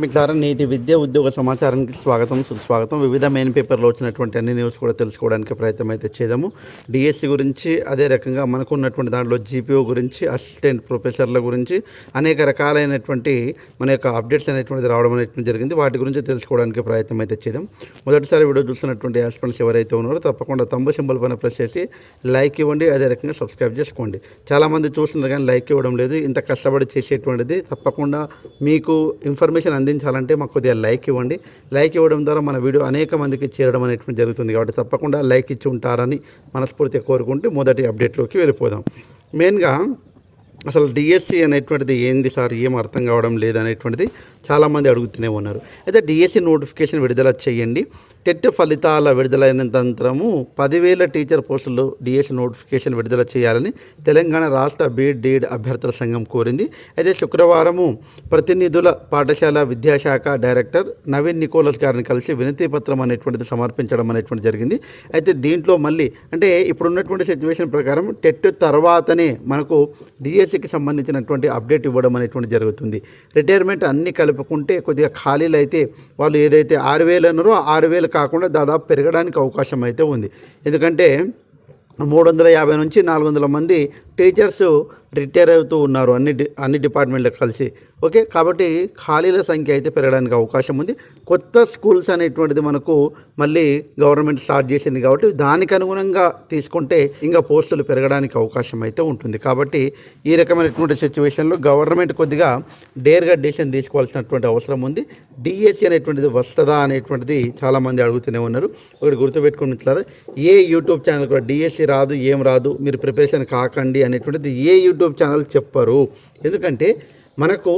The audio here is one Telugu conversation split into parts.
మిత్రులారా నేటి విద్య ఉద్యోగ సమాచారానికి స్వాగతం సుస్వాగతం. వివిధ మెయిన్ పేపర్లో వచ్చినటువంటి అన్ని న్యూస్ కూడా తెలుసుకోవడానికి ప్రయత్నం అయితే చేద్దాము. డిఎస్సి గురించి అదే రకంగా మనకు ఉన్నటువంటి దాంట్లో జీపీఓ గురించి అసిస్టెంట్ ప్రొఫెసర్ల గురించి అనేక రకాలైనటువంటి మన యొక్క అప్డేట్స్ అనేటువంటిది రావడం అనేటువంటి జరిగింది. వాటి గురించి తెలుసుకోవడానికి ప్రయత్నం అయితే చేద్దాం. మొదటిసారి వీడియో చూస్తున్నటువంటి యాస్పెంట్స్ ఎవరైతే ఉన్నారో తప్పకుండా తమ్ము సింబల్ పైన ప్రెస్ చేసి లైక్ ఇవ్వండి అదే రకంగా సబ్స్క్రైబ్ చేసుకోండి. చాలామంది చూస్తున్నారు కానీ లైక్ ఇవ్వడం లేదు. ఇంత కష్టపడి చేసేటువంటిది తప్పకుండా మీకు ఇన్ఫర్మేషన్ అందించాలంటే మాకు కొద్దిగా లైక్ ఇవ్వండి. లైక్ ఇవ్వడం ద్వారా మన వీడియో అనేక మందికి చేరడం అనేటువంటి జరుగుతుంది కాబట్టి తప్పకుండా లైక్ ఇచ్చి ఉంటారని మనస్ఫూర్తిగా కోరుకుంటూ మొదటి అప్డేట్లోకి వెళ్ళిపోదాం. మెయిన్గా అసలు డిఎస్సి అనేటువంటిది ఏంది సార్? ఏం అర్థం కావడం లేదనేటువంటిది చాలామంది అడుగుతూనే ఉన్నారు. అయితే డిఎస్సి నోటిఫికేషన్ విడుదల చేయండి. టెట్ ఫలితాల విడుదలైన తంత్రము పదివేల టీచర్ పోస్టులు డిఎస్సి నోటిఫికేషన్ విడుదల చేయాలని తెలంగాణ రాష్ట్ర బీడ్ డీడ్ అభ్యర్థుల సంఘం కోరింది. అయితే శుక్రవారము ప్రతినిధుల పాఠశాల విద్యాశాఖ డైరెక్టర్ నవీన్ నికోలస్ గారిని కలిసి వినతి పత్రం అనేటువంటిది సమర్పించడం అనేటువంటి జరిగింది. అయితే దీంట్లో మళ్ళీ అంటే ఇప్పుడున్నటువంటి సిచ్యువేషన్ ప్రకారం టెట్ తర్వాతనే మనకు డిఎస్సికి సంబంధించినటువంటి అప్డేట్ ఇవ్వడం అనేటువంటి జరుగుతుంది. రిటైర్మెంట్ అన్ని కలిపి గడుపుకుంటే కొద్దిగా ఖాళీలు అయితే వాళ్ళు ఏదైతే ఆరు వేలు అన్నారో ఆరు వేలు కాకుండా దాదాపు పెరగడానికి అవకాశం అయితే ఉంది. ఎందుకంటే మూడు వందల యాభై నుంచి నాలుగు వందల మంది టీచర్స్ రిటైర్ అవుతూ ఉన్నారు అన్ని అన్ని డిపార్ట్మెంట్లకు కలిసి. ఓకే? కాబట్టి ఖాళీల సంఖ్య అయితే పెరగడానికి అవకాశం ఉంది. కొత్త స్కూల్స్ అనేటువంటిది మనకు మళ్ళీ గవర్నమెంట్ స్టార్ట్ చేసింది కాబట్టి దానికి అనుగుణంగా తీసుకుంటే ఇంకా పోస్టులు పెరగడానికి అవకాశం అయితే ఉంటుంది. కాబట్టి ఈ రకమైనటువంటి సిచ్యువేషన్లో గవర్నమెంట్ కొద్దిగా డేర్గా డెసిషన్ తీసుకోవాల్సినటువంటి అవసరం ఉంది. డిఎస్సి అనేటువంటిది వస్తుందా అనేటువంటిది చాలామంది అడుగుతూనే ఉన్నారు. ఒకటి గుర్తుపెట్టుకుని మిత్రులారా, ఏ యూట్యూబ్ ఛానల్ కూడా డిఎస్సి రాదు ఏం రాదు మీరు ప్రిపరేషన్ కాకండి అనేటువంటిది ఏ యూట్యూబ్ యూట్యూబ్ ఛానల్ చెప్పరు. ఎందుకంటే మనకు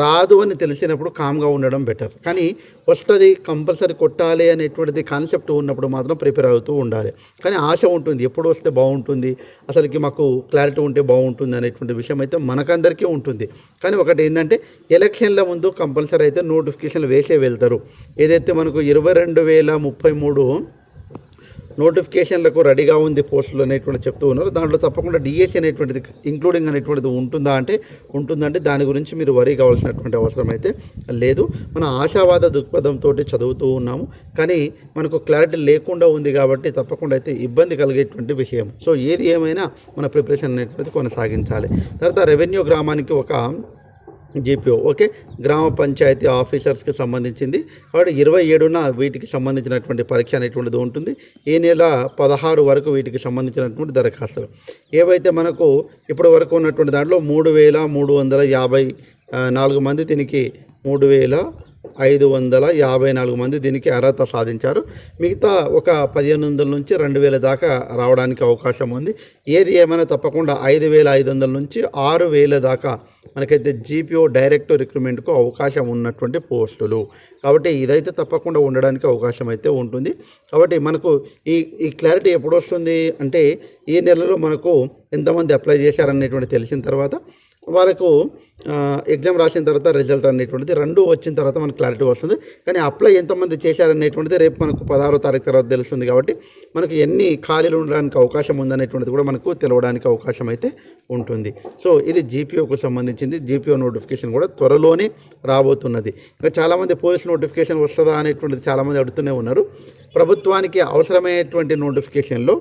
రాదు అని తెలిసినప్పుడు కామ్గా ఉండడం బెటర్. కానీ వస్తుంది కంపల్సరీ కొట్టాలి అనేటువంటిది కాన్సెప్ట్ ఉన్నప్పుడు మాత్రం ప్రిపేర్ అవుతూ ఉండాలి. కానీ ఆశ ఉంటుంది ఎప్పుడు వస్తే బాగుంటుంది అసలుకి మాకు క్లారిటీ ఉంటే బాగుంటుంది అనేటువంటి విషయం అయితే మనకందరికీ ఉంటుంది. కానీ ఒకటి ఏంటంటే ఎలక్షన్ల ముందు కంపల్సరీ అయితే నోటిఫికేషన్లు వేసే వెళ్తారు. ఏదైతే మనకు ఇరవై రెండు వేల ముప్పై మూడు నోటిఫికేషన్లకు రెడీగా ఉంది పోస్టులు అనేటువంటి చెప్తూ ఉన్నారు. దాంట్లో తప్పకుండా డిఎస్సి అనేటువంటిది ఇంక్లూడింగ్ అనేటువంటిది ఉంటుందా అంటే ఉంటుందంటే దాని గురించి మీరు వరీ కావాల్సినటువంటి అవసరం అయితే లేదు. మన ఆశావాద దృక్పథంతో చదువుతూ ఉన్నాము. కానీ మనకు క్లారిటీ లేకుండా ఉంది కాబట్టి తప్పకుండా అయితే ఇబ్బంది కలిగేటువంటి విషయం. సో ఏది ఏమైనా మన ప్రిపరేషన్ అనేటువంటిది కొనసాగించాలి. తర్వాత రెవెన్యూ గ్రామానికి ఒక జీపీఓ. ఓకే? గ్రామ పంచాయతీ ఆఫీసర్స్కి సంబంధించింది. కాబట్టి ఇరవై ఏడున వీటికి సంబంధించినటువంటి పరీక్ష అనేటువంటిది ఉంటుంది. ఈ నెల పదహారు వరకు వీటికి సంబంధించినటువంటి దరఖాస్తులు. ఏవైతే మనకు ఇప్పటి వరకు ఉన్నటువంటి దాంట్లో మూడు వేల మూడు వందల యాభై నాలుగు మంది దీనికి మూడు వేల ఐదు వందల యాభై నాలుగు మంది దీనికి అర్హత సాధించారు. మిగతా ఒక పదిహేను వందల నుంచి రెండు వేల దాకా రావడానికి అవకాశం ఉంది. ఏది ఏమైనా తప్పకుండా ఐదు వేల ఐదు వందల నుంచి ఆరు వేల దాకా మనకైతే జీపీఓ డైరెక్ట్ రిక్రూట్మెంట్కు అవకాశం ఉన్నటువంటి పోస్టులు. కాబట్టి ఇదైతే తప్పకుండా ఉండడానికి అవకాశం అయితే ఉంటుంది. కాబట్టి మనకు ఈ ఈ క్లారిటీ ఎప్పుడు వస్తుంది అంటే ఈ నెలలో మనకు ఎంతమంది అప్లై చేశారనేటువంటి తెలిసిన తర్వాత వాళ్ళకు ఎగ్జామ్ రాసిన తర్వాత రిజల్ట్ అనేటువంటిది రెండు వచ్చిన తర్వాత మనకు క్లారిటీ వస్తుంది. కానీ అప్లై ఎంతమంది చేశారనేటువంటిది రేపు మనకు పదహారో తారీఖు తర్వాత తెలుస్తుంది కాబట్టి మనకు ఎన్ని ఖాళీలు ఉండడానికి అవకాశం ఉందనేటువంటిది కూడా మనకు తెలవడానికి అవకాశం అయితే ఉంటుంది. సో ఇది జీపీఓకు సంబంధించింది. జీపీఓ నోటిఫికేషన్ కూడా త్వరలోనే రాబోతున్నది. ఇంకా చాలామంది పోలీస్ నోటిఫికేషన్ వస్తుందా అనేటువంటిది చాలామంది అడుగుతూనే ఉన్నారు. ప్రభుత్వానికి అవసరమైనటువంటి నోటిఫికేషన్లో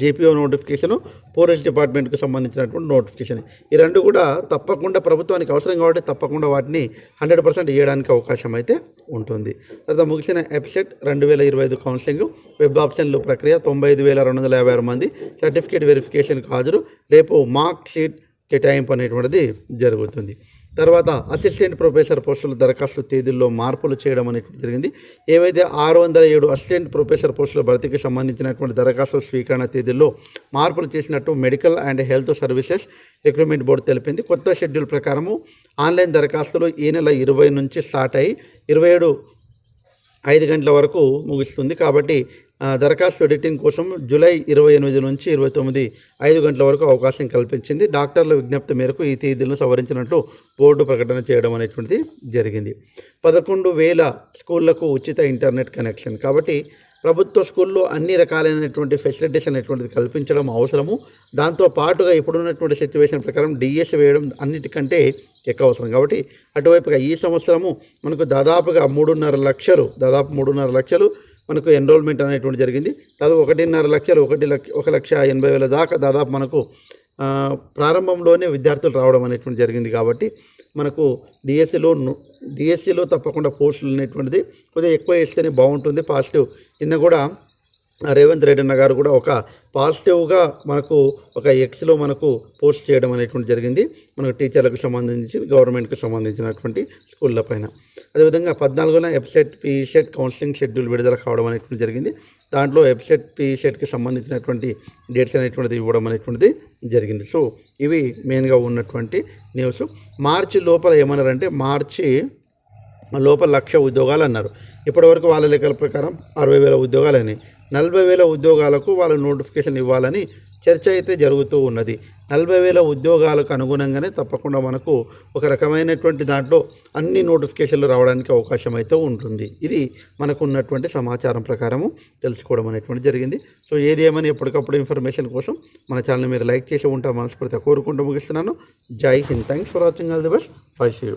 జేపీఓ నోటిఫికేషన్ పోలీస్ డిపార్ట్మెంట్కి సంబంధించినటువంటి నోటిఫికేషన్. ఈ రెండు కూడా తప్పకుండా ప్రభుత్వానికి అవసరం కాబట్టి తప్పకుండా వాటిని హండ్రెడ్ పర్సెంట్ ఇవ్వడానికి అవకాశం అయితే ఉంటుంది. తర్వాత ముగిసిన ఎపిసెట్ రెండు వేల ఇరవై ఐదు కౌన్సిలింగ్ వెబ్ ఆప్షన్లు ప్రక్రియ తొంభై ఐదు వేల రెండు వందల యాభై ఆరు మంది సర్టిఫికేట్ వెరిఫికేషన్కు హాజరు. రేపు మార్క్ షీట్ కేటాయింపు అనేటువంటిది జరుగుతుంది. తర్వాత అసిస్టెంట్ ప్రొఫెసర్ పోస్టుల దరఖాస్తు తేదీల్లో మార్పులు చేయడం అనేది జరిగింది. ఏవైతే ఆరు వందల ఏడు అసిస్టెంట్ ప్రొఫెసర్ పోస్టుల భర్తీకి సంబంధించినటువంటి దరఖాస్తు స్వీకరణ తేదీల్లో మార్పులు చేసినట్టు medical and health services recruitment board తెలిపింది. కొత్త షెడ్యూల్ ప్రకారము ఆన్లైన్ దరఖాస్తులు ఈ నెల ఇరవై నుంచి స్టార్ట్ అయ్యి ఇరవై ఏడు ఐదు గంటల వరకు ముగుస్తుంది. కాబట్టి దరఖాస్తు ఎడిటింగ్ కోసం జూలై ఇరవై ఎనిమిది నుంచి ఇరవై తొమ్మిది ఐదు గంటల వరకు అవకాశం కల్పించింది. డాక్టర్ల విజ్ఞప్తి మేరకు ఈ తేదీలను సవరించినట్లు బోర్డు ప్రకటన చేయడం అనేటువంటిది జరిగింది. పదకొండు వేల స్కూళ్ళకు ఉచిత ఇంటర్నెట్ కనెక్షన్. కాబట్టి ప్రభుత్వ స్కూల్లో అన్ని రకాలైనటువంటి ఫెసిలిటీస్ అనేటువంటిది కల్పించడం అవసరము. దాంతో పాటుగా ఇప్పుడున్నటువంటి సిచ్యువేషన్ ప్రకారం డిఎస్ వేయడం అన్నిటికంటే ఎక్కువ అవసరం. కాబట్టి అటువైపుగా ఈ సంవత్సరము మనకు దాదాపుగా మూడున్నర లక్షలు దాదాపు మూడున్నర లక్షలు మనకు ఎన్రోల్మెంట్ అనేటువంటి జరిగింది. దాదాపు ఒకటిన్నర లక్షలు ఒకటి లక్ష ఒక లక్ష ఎనభై వేల దాకా దాదాపు మనకు ప్రారంభంలోనే విద్యార్థులు రావడం అనేటువంటి జరిగింది. కాబట్టి మనకు డిఎస్సిలో డిఎస్సిలో తప్పకుండా పోస్టులు అనేటువంటిది కొద్దిగా ఎక్కువ వేస్తేనే బాగుంటుంది. పాజిటివ్ నిన్న కూడా రేవంత్ రెడ్డి అన్న గారు కూడా ఒక పాజిటివ్గా మనకు ఒక ఎక్స్లో మనకు పోస్ట్ చేయడం అనేటువంటి జరిగింది. మనకు టీచర్లకు సంబంధించి గవర్నమెంట్కి సంబంధించినటువంటి స్కూళ్ళ పైన. అదేవిధంగా పద్నాలుగున ఎఫ్సెట్ పీసెట్ కౌన్సిలింగ్ షెడ్యూల్ విడుదల కావడం అనేటువంటి జరిగింది. దాంట్లో ఎఫ్సెట్ పీసెట్కి సంబంధించినటువంటి డేట్స్ అనేటువంటిది ఇవ్వడం అనేటువంటిది జరిగింది. సో ఇవి మెయిన్గా ఉన్నటువంటి న్యూస్. మార్చి లోపల ఏమన్నారంటే మార్చి లోపల లక్ష ఉద్యోగాలు అన్నారు. ఇప్పటివరకు వాళ్ళ లెక్కల ప్రకారం అరవై వేల ఉద్యోగాలు నలభై వేల ఉద్యోగాలకు వాళ్ళు నోటిఫికేషన్ ఇవ్వాలని చర్చ అయితే జరుగుతూ ఉన్నది. నలభై వేల ఉద్యోగాలకు అనుగుణంగానే తప్పకుండా మనకు ఒక రకమైనటువంటి దాంట్లో అన్ని నోటిఫికేషన్లు రావడానికి అవకాశం అయితే ఉంటుంది. ఇది మనకు ఉన్నటువంటి సమాచారం ప్రకారము తెలుసుకోవడం అనేటువంటి జరిగింది. సో ఏది ఏమని ఎప్పటికప్పుడు ఇన్ఫర్మేషన్ కోసం మన ఛానల్ మీరు లైక్ చేసి ఉంటా మనస్ఫూర్తిగా కోరుకుంటూ ముగిస్తున్నాను. జై Hind. Thanks for watching. All the best. Bye see you.